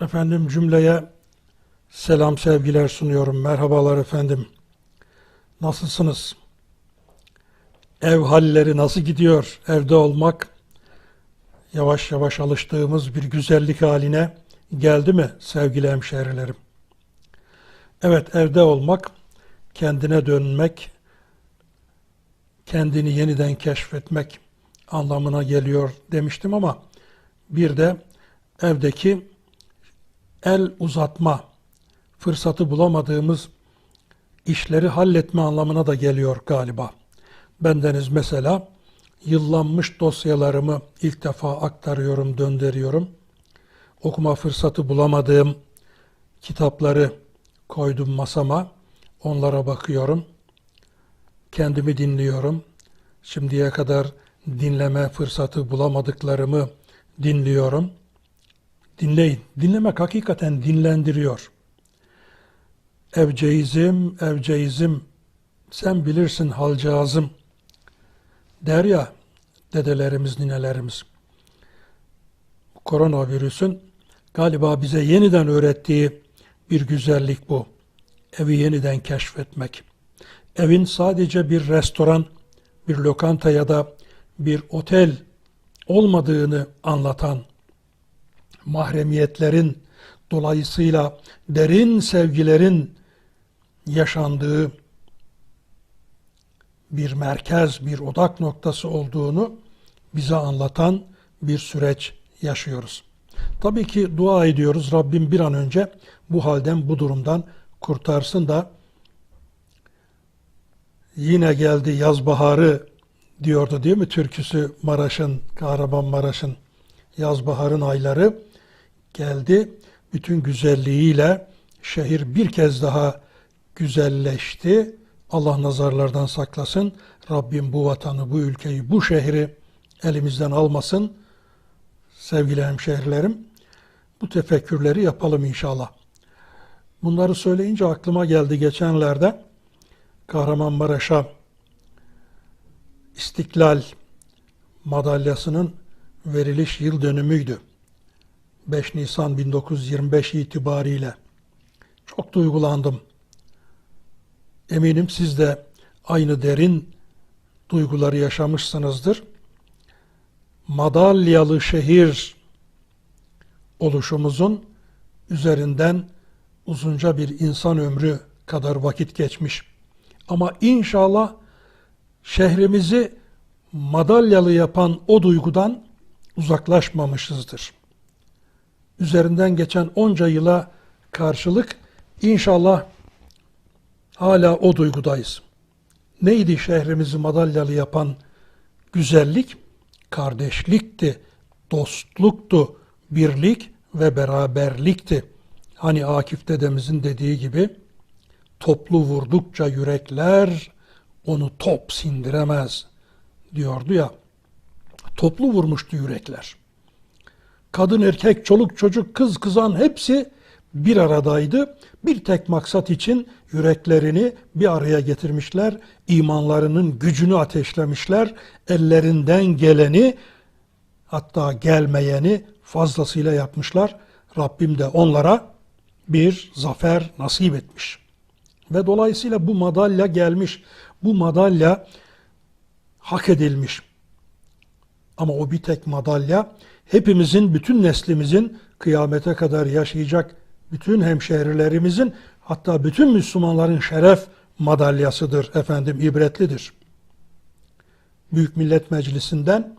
Efendim cümleye selam sevgiler sunuyorum. Merhabalar efendim. Nasılsınız? Ev halleri nasıl gidiyor? Evde olmak yavaş yavaş alıştığımız bir güzellik haline geldi mi sevgili hemşehrilerim? Evet evde olmak, kendine dönmek, kendini yeniden keşfetmek anlamına geliyor demiştim ama bir de evdeki el uzatma fırsatı bulamadığımız işleri halletme anlamına da geliyor galiba. Bendeniz mesela yıllanmış dosyalarımı ilk defa aktarıyorum, döndürüyorum. Okuma fırsatı bulamadığım kitapları koydum masama. Onlara bakıyorum. Kendimi dinliyorum. Şimdiye kadar dinleme fırsatı bulamadıklarımı dinliyorum. Dinleyin. Dinlemek hakikaten dinlendiriyor. Evceizim, evceizim, sen bilirsin halcağızım der ya dedelerimiz, ninelerimiz. Koronavirüsün galiba bize yeniden öğrettiği bir güzellik bu. Evi yeniden keşfetmek. Evin sadece bir restoran, bir lokanta ya da bir otel olmadığını anlatan mahremiyetlerin dolayısıyla derin sevgilerin yaşandığı bir merkez, bir odak noktası olduğunu bize anlatan bir süreç yaşıyoruz. Tabii ki dua ediyoruz Rabbim bir an önce bu halden, bu durumdan kurtarsın da yine geldi yaz baharı diyordu değil mi türküsü Maraş'ın, Kahramanmaraş'ın yaz baharın ayları geldi. Bütün güzelliğiyle şehir bir kez daha güzelleşti. Allah nazarlardan saklasın. Rabbim bu vatanı, bu ülkeyi, bu şehri elimizden almasın. Sevgili hemşehrilerim, bu tefekkürleri yapalım inşallah. Bunları söyleyince aklıma geldi geçenlerde Kahramanmaraş'a İstiklal madalyasının veriliş yıl dönümüydü. 5 Nisan 1925 itibariyle. Çok duygulandım. Eminim siz de aynı derin duyguları yaşamışsınızdır. Madalyalı şehir oluşumuzun üzerinden uzunca bir insan ömrü kadar vakit geçmiş. Ama inşallah şehrimizi madalyalı yapan o duygudan uzaklaşmamışızdır. Üzerinden geçen onca yıla karşılık inşallah hala o duygudayız. Neydi şehrimizi madalyalı yapan güzellik? Kardeşlikti, dostluktu, birlik ve beraberlikti. Hani Akif dedemizin dediği gibi toplu vurdukça yürekler onu top sindiremez diyordu ya. Toplu vurmuştu yürekler. Kadın, erkek, çoluk, çocuk, kız, kızan hepsi bir aradaydı. Bir tek maksat için yüreklerini bir araya getirmişler. imanlarının gücünü ateşlemişler. Ellerinden geleni hatta gelmeyeni fazlasıyla yapmışlar. Rabbim de onlara bir zafer nasip etmiş. Ve dolayısıyla bu madalya gelmiş. Bu madalya hak edilmiş. Ama o bir tek madalya hepimizin, bütün neslimizin kıyamete kadar yaşayacak bütün hemşehrilerimizin hatta bütün Müslümanların şeref madalyasıdır efendim, ibretlidir. Büyük Millet Meclisi'nden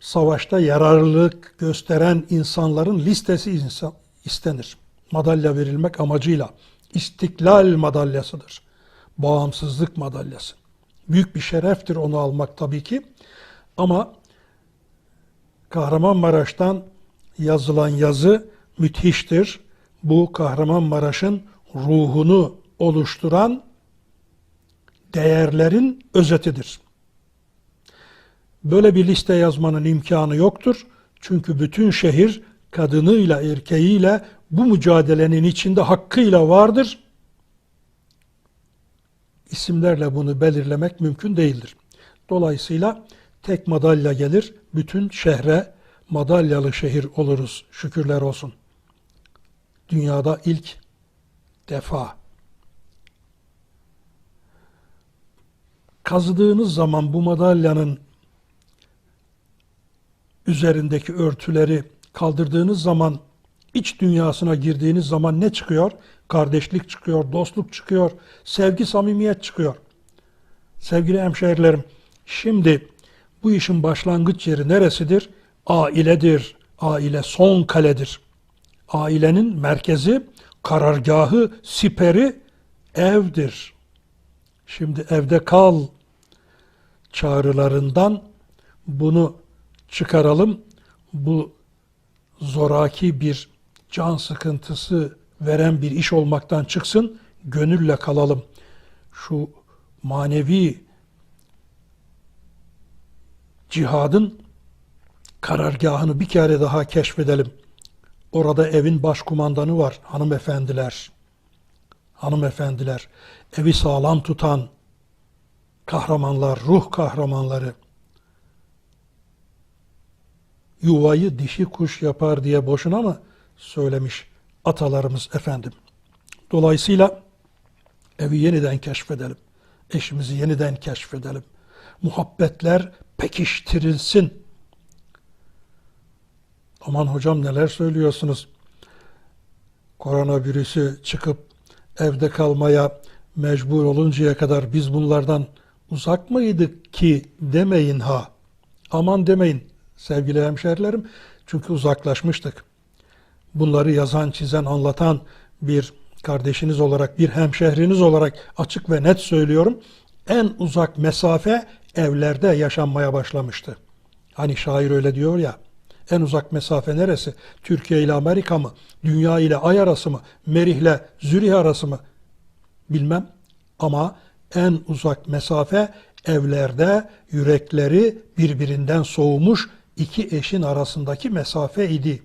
savaşta yararlılık gösteren insanların listesi istenir. Madalya verilmek amacıyla. İstiklal madalyasıdır. Bağımsızlık madalyası. Büyük bir şereftir onu almak tabii ki. Ama Kahramanmaraş'tan yazılan yazı müthiştir. Bu Kahramanmaraş'ın ruhunu oluşturan değerlerin özetidir. Böyle bir liste yazmanın imkanı yoktur. Çünkü bütün şehir kadınıyla erkeğiyle bu mücadelenin içinde hakkıyla vardır. İsimlerle bunu belirlemek mümkün değildir. Dolayısıyla tek madalya gelir, bütün şehre madalyalı şehir oluruz. Şükürler olsun. Dünyada ilk defa. Kazıdığınız zaman bu madalyanın üzerindeki örtüleri kaldırdığınız zaman iç dünyasına girdiğiniz zaman ne çıkıyor? Kardeşlik çıkıyor, dostluk çıkıyor, sevgi, samimiyet çıkıyor. Sevgili hemşehrilerim, şimdi bu işin başlangıç yeri neresidir? Ailedir. Aile son kaledir. Ailenin merkezi, karargahı, siperi evdir. Şimdi evde kal çağrılarından bunu çıkaralım. Bu zoraki bir can sıkıntısı veren bir iş olmaktan çıksın, gönülle kalalım. Şu manevi cihadın karargahını bir kere daha keşfedelim. Orada evin başkumandanı var hanımefendiler. Hanımefendiler, evi sağlam tutan kahramanlar, ruh kahramanları. Yuvayı dişi kuş yapar diye boşuna mı söylemiş atalarımız efendim. Dolayısıyla evi yeniden keşfedelim. Eşimizi yeniden keşfedelim. Muhabbetler pekiştirilsin. Aman hocam neler söylüyorsunuz? Koronavirüsü çıkıp evde kalmaya mecbur oluncaya kadar biz bunlardan uzak mıydık ki demeyin ha. Aman demeyin sevgili hemşerilerim. Çünkü uzaklaşmıştık. Bunları yazan, çizen, anlatan bir kardeşiniz olarak, bir hemşehriniz olarak açık ve net söylüyorum. En uzak mesafe evlerde yaşanmaya başlamıştı. Hani şair öyle diyor ya, en uzak mesafe neresi? Türkiye ile Amerika mı? Dünya ile Ay arası mı? Merih ile Zürih arası mı? Bilmem. Ama en uzak mesafe evlerde yürekleri birbirinden soğumuş iki eşin arasındaki mesafe idi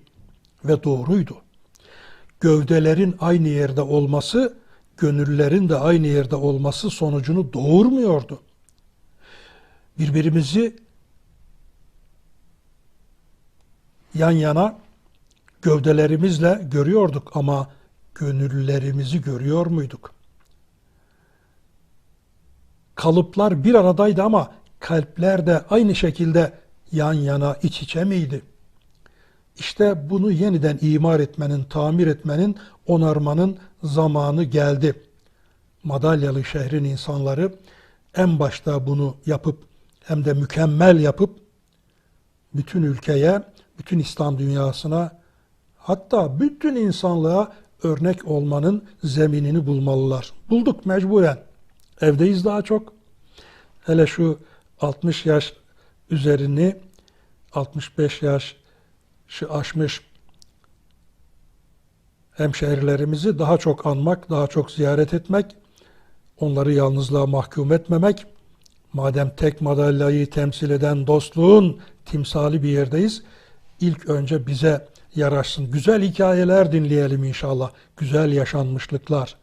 ve doğruydu. Gövdelerin aynı yerde olması, gönüllerin de aynı yerde olması sonucunu doğurmuyordu. Birbirimizi yan yana gövdelerimizle görüyorduk ama gönüllerimizi görüyor muyduk? Kalıplar bir aradaydı ama kalpler de aynı şekilde yan yana iç içe miydi? İşte bunu yeniden imar etmenin, tamir etmenin, onarmanın zamanı geldi. Madalyalı şehrin insanları en başta bunu yapıp hem de mükemmel yapıp bütün ülkeye, bütün İslam dünyasına hatta bütün insanlığa örnek olmanın zeminini bulmalılar. Bulduk mecburen. Evdeyiz daha çok. Hele şu 60 yaş üzerini 65 yaş aşmış hemşehrilerimizi daha çok anmak, daha çok ziyaret etmek, onları yalnızlığa mahkum etmemek, madem tek madalyayı temsil eden dostluğun timsali bir yerdeyiz, ilk önce bize yaraşsın. Güzel hikayeler dinleyelim inşallah. Güzel yaşanmışlıklar.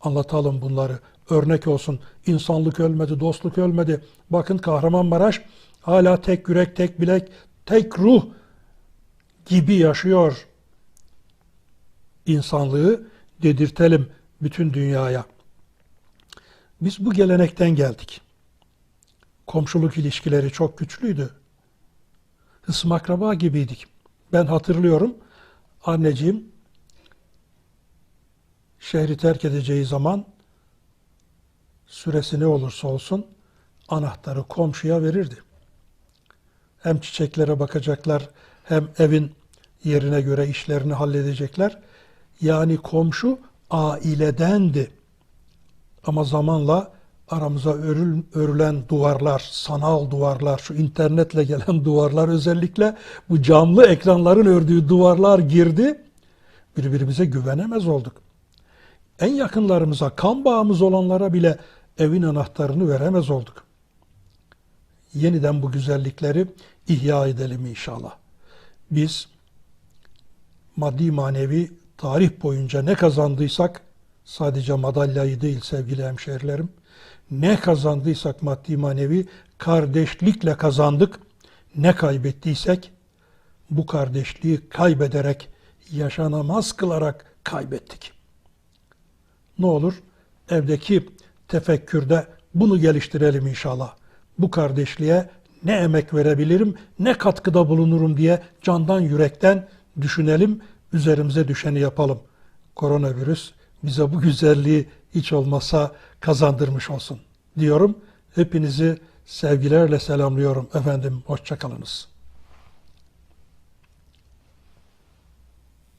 Anlatalım bunları. Örnek olsun. İnsanlık ölmedi, dostluk ölmedi. Bakın Kahramanmaraş hala tek yürek, tek bilek, tek ruh gibi yaşıyor insanlığı dedirtelim bütün dünyaya. Biz bu gelenekten geldik. Komşuluk ilişkileri çok güçlüydü. Hısım akraba gibiydik. Ben hatırlıyorum anneciğim şehri terk edeceği zaman süresi ne olursa olsun anahtarı komşuya verirdi. Hem çiçeklere bakacaklar, hem evin yerine göre işlerini halledecekler. Yani komşu ailedendi. Ama zamanla aramıza örül, örülen duvarlar, sanal duvarlar, şu internetle gelen duvarlar özellikle bu camlı ekranların ördüğü duvarlar girdi. Birbirimize güvenemez olduk. En yakınlarımıza, kan bağımız olanlara bile evin anahtarını veremez olduk. Yeniden bu güzellikleri ihya edelim inşallah biz maddi manevi tarih boyunca ne kazandıysak sadece madalyayı değil sevgili hemşehrilerim ne kazandıysak maddi manevi kardeşlikle kazandık. Ne kaybettiysek bu kardeşliği kaybederek, yaşanamaz kılarak kaybettik. Ne olur evdeki tefekkürde bunu geliştirelim inşallah. Bu kardeşliğe ne emek verebilirim, ne katkıda bulunurum diye candan yürekten düşünelim, üzerimize düşeni yapalım. Koronavirüs bize bu güzelliği hiç olmasa kazandırmış olsun diyorum. Hepinizi sevgilerle selamlıyorum efendim. Hoşçakalınız.